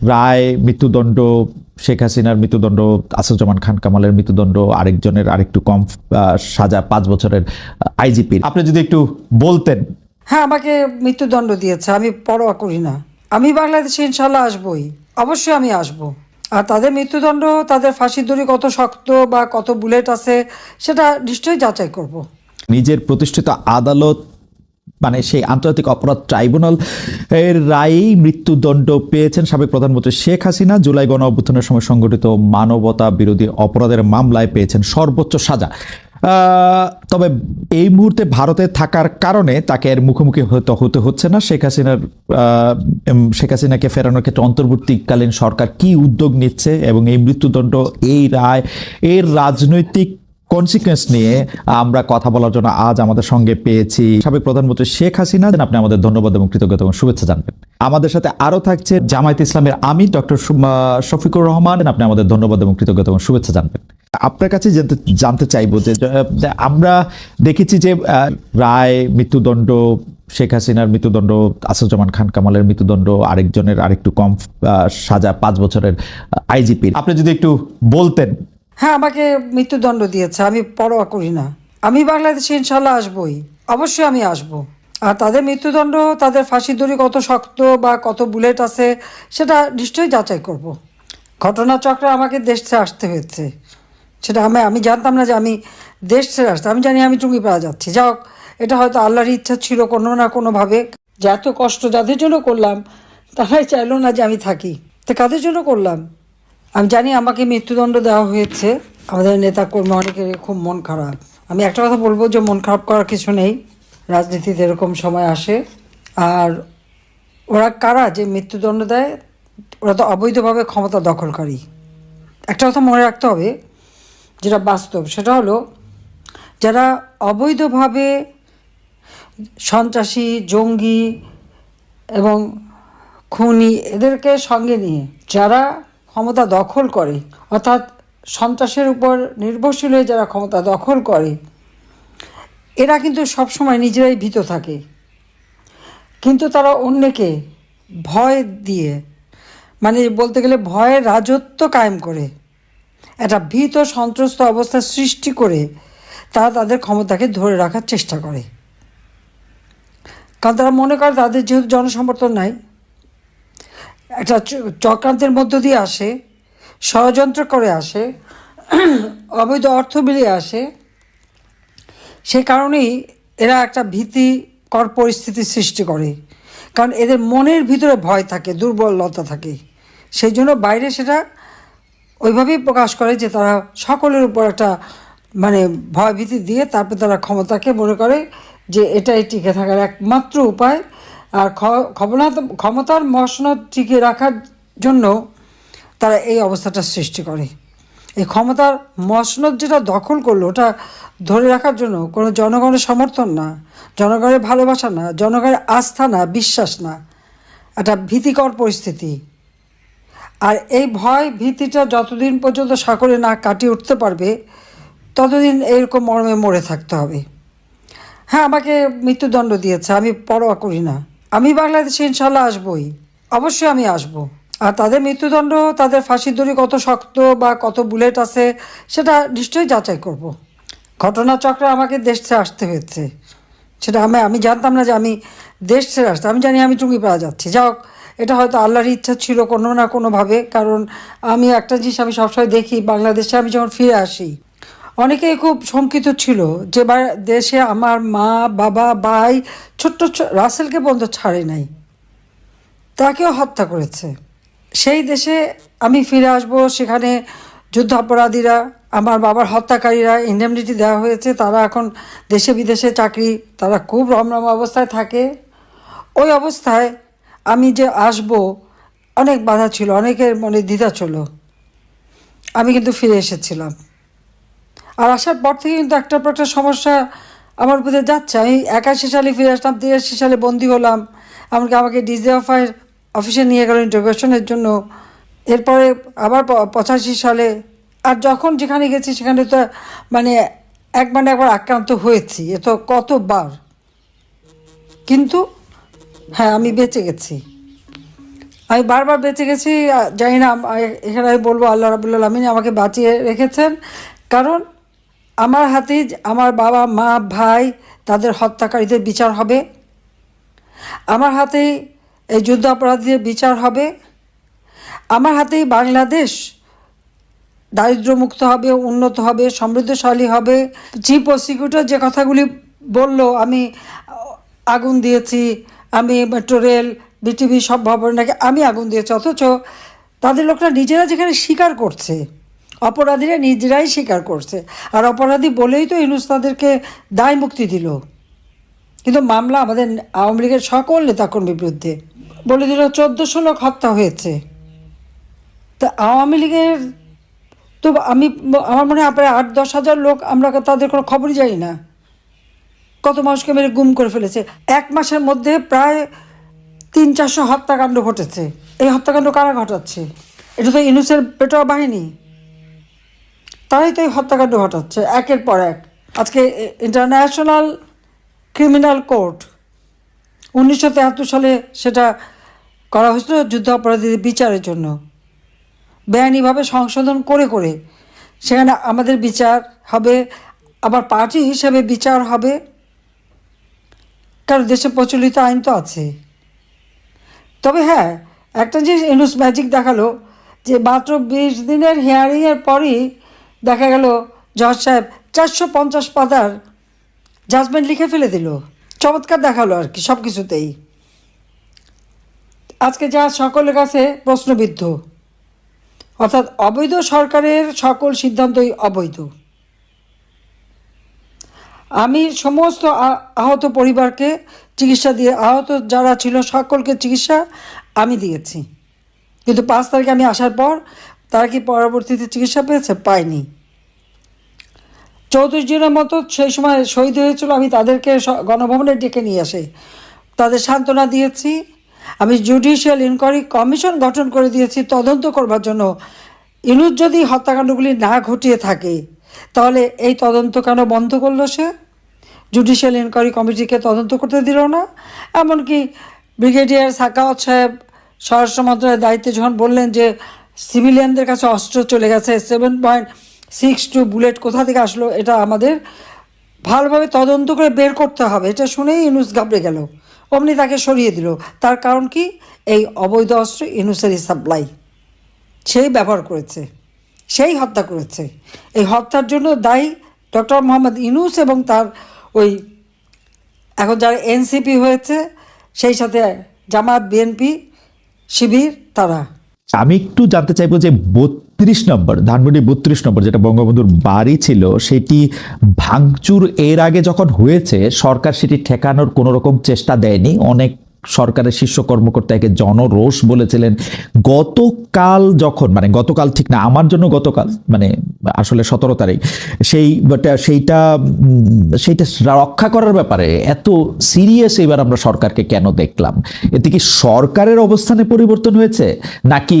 রায় মৃত্যুদণ্ড শেখ হাসিনার মৃত্যুদণ্ড আসাদুজ্জামান খান কামালের মৃত্যুদণ্ড আরেকজনের আরেকটু কম সাজা পাঁচ বছরের আইজিপি আপনি যদি একটু বলতেন। হ্যাঁ আমাকে মৃত্যুদণ্ড দিয়েছে আমি পরোয়া করি না। আমি বাংলাদেশে ইনশাল্লাহ আসবই অবশ্যই আমি আসব। আর তাদের মৃত্যুদণ্ড তাদের ফাঁসির দড়ি কত শক্ত বা কত বুলেট আছে সেটা নিশ্চয়ই যাচাই করব। নিজের প্রতিষ্ঠিত আদালত মানে সেই আন্তর্জাতিক অপরাধ ট্রাইব্যুনাল এর রায়েই মৃত্যুদণ্ড পেয়েছেন সাবেক প্রধানমন্ত্রী শেখ হাসিনা। জুলাই গণ অভ্যুত্থানের সময় সংগঠিত মানবতা বিরোধী অপরাধের মামলায় পেয়েছেন সর্বোচ্চ সাজা। তবে এই মুহূর্তে ভারতে থাকার কারণে তাকে এর মুখোমুখি হতে হতে হচ্ছে না। শেখ হাসিনার শেখ হাসিনাকে ফেরানোর ক্ষেত্রে অন্তর্বর্তীকালীন সরকার কি উদ্যোগ নিচ্ছে এবং এই মৃত্যুদণ্ড, এই রায়, এর রাজনৈতিক কনসিকুয়েন্স নিয়ে আমরা কথা বলার জন্য আজ আমাদের সঙ্গে পেয়েছি সাবেক প্রধানমন্ত্রী শেখ হাসিনা। আপনি আমাদের ধন্যবাদ এবং কৃতজ্ঞতা এবং শুভেচ্ছা জানবেন। আমাদের সাথে আরও থাকছে জামায়াত ইসলামের আমি ডক্টর শফিকুর রহমান। আপনি আমাদের ধন্যবাদ এবং কৃতজ্ঞতা এবং শুভেচ্ছা জানবেন। আপনার কাছে জানতে চাইব যে আমরা দেখেছি যে রায়, মৃত্যুদণ্ড, শেখ হাসিনার মৃত্যুদণ্ড, আসাদুজ্জামান খান কামালের মৃত্যুদণ্ড, আরেকজনের আরেকটু কম সাজা, পাঁচ বছরের আইজিপি আপনি যদি একটু বলতেন হ্যাঁ আমাকে মৃত্যুদণ্ড দিয়েছে, আমি পরোয়া করি না। আমি বাংলাদেশে ইনশাল্লাহ আসবই, অবশ্যই আমি আসব। আর তাদের মৃত্যুদণ্ড, তাদের ফাঁসির দড়ি কত শক্ত বা কত বুলেট আছে, সেটা নিশ্চয়ই যাচাই করব। ঘটনাচক্রে আমাকে দেশ ছেড়ে আসতে হয়েছে। সেটা আমি আমি জানতাম না যে আমি দেশ ছেড়ে আসতে, আমি জানি আমি টুঙ্গিপাড়া যাচ্ছি। যাও এটা হয়তো আল্লাহর ইচ্ছা ছিল কোনো না কোনোভাবে। যে এত কষ্ট যাদের জন্য করলাম, তারাই চাইলো না যে আমি থাকি। তো কাদের জন্য করলাম? আমি জানি আমাকে মৃত্যুদণ্ড দেওয়া হয়েছে। আমাদের নেতা কর্মী অনেকের খুব মন খারাপ। আমি একটা কথা বলব যে মন খারাপ করার কিছু নেই। রাজনীতিতে এরকম সময় আসে। আর ওরা কারা যে মৃত্যুদণ্ড দেয়, ওরা তো অবৈধভাবে ক্ষমতা দখলকারী। একটা কথা মনে রাখতে হবে, যেটা বাস্তব, সেটা হলো যারা অবৈধভাবে সন্ত্রাসী, জঙ্গি এবং খুনি, এদেরকে সঙ্গে নিয়ে, যারা ক্ষমতা দখল করে। অর্থাৎ সন্ত্রাসের উপর নির্ভরশীল হয়ে যারা ক্ষমতা দখল করে, এরা কিন্তু সবসময় নিজেরাই ভীত থাকে। কিন্তু তারা অন্যকে ভয় দিয়ে মানে বলতে গেলে ভয়ের রাজত্ব কায়েম করে, একটা ভীত সন্ত্রস্ত অবস্থা সৃষ্টি করে তারা তাদের ক্ষমতাকে ধরে রাখার চেষ্টা করে। কারণ তারা মনে করে তাদের যেহেতু জনসমর্থন নাই একটা চক্রান্তের মধ্য দিয়ে আসে, ষড়যন্ত্র করে আসে, অবৈধ অর্থ মিলিয়ে আসে, সে কারণেই এরা একটা ভীতিকর পরিস্থিতি সৃষ্টি করে। কারণ এদের মনের ভিতরে ভয় থাকে, দুর্বলতা থাকে। সেই জন্য বাইরে সেটা ওইভাবেই প্রকাশ করে যে তারা সকলের উপর একটা মানে ভয় ভীতি দিয়ে তারপর তারা ক্ষমতাকে মনে করে যে এটাই টিকে থাকার একমাত্র উপায়। ক্ষমতার মসনদ টিকে রাখার জন্য তারা এই অবস্থাটা সৃষ্টি করে। এই ক্ষমতার মসনদ যেটা দখল করল, ওটা ধরে রাখার জন্য কোনো জনগণের সমর্থন না, জনগণের ভালোবাসা না, জনগণের আস্থা না, বিশ্বাস না। একটা ভীতিকর পরিস্থিতি। আর এই ভয় ভীতিটা যতদিন পর্যন্ত সাগরে না কাটিয়ে উঠতে পারবে, ততদিন এরকম মর্মে মরে থাকতে হবে। হ্যাঁ আমাকে মৃত্যুদণ্ড দিয়েছে, আমি পরোয়া করি না। আমি বাংলাদেশে ইনশাল্লাহ আসবই। অবশ্যই আমি আসব। আর তাদের মৃত্যুদণ্ড, তাদের ফাঁসির দড়ি কত শক্ত বা কত বুলেট আছে, সেটা নিশ্চয়ই যাচাই করব। ঘটনাচক্রে আমাকে দেশ ছেড়ে আসতে হয়েছে। সেটা আমি আমি জানতাম না যে আমি দেশ ছেড়ে আসতে আমি জানি আমি টুঙ্গিপাড়া যাচ্ছি। যাও এটা হয়তো আল্লাহর ইচ্ছা ছিল কোনো না কোনোভাবে, কারণ আমি একটা জিনিস আমি সবসময় দেখি, বাংলাদেশে আমি যখন ফিরে আসি অনেকেই খুব শঙ্কিত ছিল যে দেশে আমার মা, বাবা, ভাই ছোট্ট রাসেলকে পর্যন্ত ছাড়ে নাই। তাকেও হত্যা করেছে। সেই দেশে আমি ফিরে আসব, সেখানে যুদ্ধাপরাধীরা, আমার বাবার হত্যাকারীরা ইন্ডেমনিটি দেওয়া হয়েছে, তারা এখন দেশে বিদেশে চাকরি, তারা খুব রমরম অবস্থায় থাকে। ওই অবস্থায় আমি যে আসব, অনেক বাধা ছিল, অনেকের মনে দ্বিধা ছিল। আমি কিন্তু ফিরে এসেছিলাম। আর আসার পর থেকে কিন্তু একটার পর একটা সমস্যা আমার উপরে যাচ্ছে। আমি একাশি সালে ফিরে আসলাম তিরাশি সালে বন্দি হলাম। এমনকি আমাকে ডিজিএফআই অফিসে নিয়ে গেল ইন্টারোগেশনের জন্য। এরপরে আবার পঁচাশি সালে। আর যখন যেখানে গেছি, সেখানে তো মানে একবার না একবার আক্রান্ত হয়েছি, এ তো কতবার। কিন্তু হ্যাঁ আমি বেঁচে গেছি। আমি বারবার বেঁচে গেছি জানি না এখানে আমি বলব আল্লাহ রাবুল্লাহ আলমিন আমাকে বাঁচিয়ে রেখেছেন। কারণ আমার হাতে আমার বাবা, মা, ভাই তাদের হত্যাকারীদের বিচার হবে। আমার হাতেই এই যুদ্ধ অপরাধীদের বিচার হবে। আমার হাতেই বাংলাদেশ দারিদ্রমুক্ত হবে, উন্নত হবে, সমৃদ্ধশালী হবে। চিফ প্রসিকিউটর যে কথাগুলি বলল, আমি আগুন দিয়েছি, আমি মেট্রো রেল বিটিভি সব ভবন নাকি আমি আগুন দিয়েছি, অথচ তাদের লোকরা নিজেরা যেখানে স্বীকার করছে অপরাধীরা নিজেরাই স্বীকার করছে। আর অপরাধী বলেই তো ইনুস তাদেরকে দায় মুক্তি দিল। কিন্তু মামলা আমাদের আওয়ামী লীগের সকল নেতাকর্মীর বিরুদ্ধে। বলে দিল, চোদ্দোশো লোক হত্যা হয়েছে। তা আওয়ামী লীগের তো আমি আমার মনে হয় প্রায় আট, দশ হাজার লোক আমরা তাদের কোনো খবরই জানি না। কত মানুষকে মেরে গুম করে ফেলেছে। এক মাসের মধ্যে প্রায় তিন, চারশো হত্যাকাণ্ড ঘটেছে। এই হত্যাকাণ্ড কারা ঘটাচ্ছে? এটা তো ইনুসের পেটোয়া বাহিনী। তারাই তো এই হত্যাকাণ্ড ঘটাচ্ছে, একের পর এক। আজকে ইন্টারন্যাশনাল ক্রিমিনাল কোর্ট উনিশশো তেহাত্তর সালে সেটা করা হয়েছিল যুদ্ধ অপরাধীদের বিচারের জন্য। বেআইনিভাবে সংশোধন করে করে। সেখানে আমাদের বিচার হবে, আবার পার্টি হিসাবে বিচার হবে। কারণ দেশে প্রচলিত আইন তো আছে। তবে হ্যাঁ একটা জিনিস এনুস ম্যাজিক দেখাল যে মাত্র বিশ দিনের হিয়ারিংয়ের পরই দেখা গেল, জজ সাহেব চারশো পঞ্চাশ পাতার জাজমেন্ট লিখে ফেলে দিল। চমৎকার দেখাল আর কি সব কিছুতেই আজকে যা সকলের কাছে প্রশ্নবিদ্ধ, অর্থাৎ অবৈধ সরকারের সকল সিদ্ধান্তই অবৈধ। আমি সমস্ত আহত পরিবারকে চিকিৎসা দিয়ে, আহত যারা ছিল সকলকে চিকিৎসা আমি দিয়েছি। কিন্তু পাঁচ তারিখে আমি আসার পর তারা কি পরবর্তীতে চিকিৎসা পেয়েছে? পায়নি। চৌত্রিশ জনের মতো সেই সময় শহীদ হয়েছিল। আমি তাদেরকে গণভবনে ডেকে নিয়ে আসে। তাদের সান্ত্বনা দিয়েছি। আমি জুডিশিয়াল ইনকোয়ারি কমিশন গঠন করে দিয়েছি তদন্ত করবার জন্য। ইনুজ যদি হত্যাকাণ্ডগুলি না ঘটিয়ে থাকে, তাহলে এই তদন্ত কেন বন্ধ করল সে? জুডিশিয়াল ইনকোয়ারি কমিটিকে তদন্ত করতে দিল না। এমনকি ব্রিগেডিয়ার সাকাওয়াত সাহেব, স্বরাষ্ট্র মন্ত্রণালয়ের দায়িত্বে যখন বললেন যে সিভিলিয়ানদের কাছে অস্ত্র চলে গেছে seven point six two bullet কোথা থেকে আসলো এটা আমাদের ভালোভাবে তদন্ত করে বের করতে হবে। এটা শুনেই ইনুস ঘাবড়ে গেল। অমনি তাকে সরিয়ে দিল। তার কারণ কি? এই অবৈধ অস্ত্র ইনুসেরই সাপ্লাই। সেই ব্যবহার করেছে। সেই হত্যা করেছে। এই হত্যার জন্য দায়ী ডক্টর মোহাম্মদ ইনুস এবং তার ওই এখন যারা এনসিপি হয়েছে, সেই সাথে জামাত বিএনপি শিবির, তারা। আমি একটু জানতে চাইব যে বত্রিশ নম্বর, ধানমন্ডি বত্রিশ নম্বর যেটা বঙ্গবন্ধুর বাড়ি ছিল, সেটি ভাঙচুর এর আগে যখন হয়েছে, সরকার সেটি ঠেকানোর কোনো রকম চেষ্টা দেয়নি, অনেক সরকারের শীর্ষ কর্মকর্তা একে জনরোষ বলেছিলেন। গতকাল যখন মানে গতকাল ঠিক না, আমার জন্য গতকাল মানে আসলে সতেরো তারিখ, সেই সেইটা সেইটা রক্ষা করার ব্যাপারে এত সিরিয়াস এবার আমরা সরকারকে কেন দেখলাম? এতে কি সরকারের অবস্থানে পরিবর্তন হয়েছে? নাকি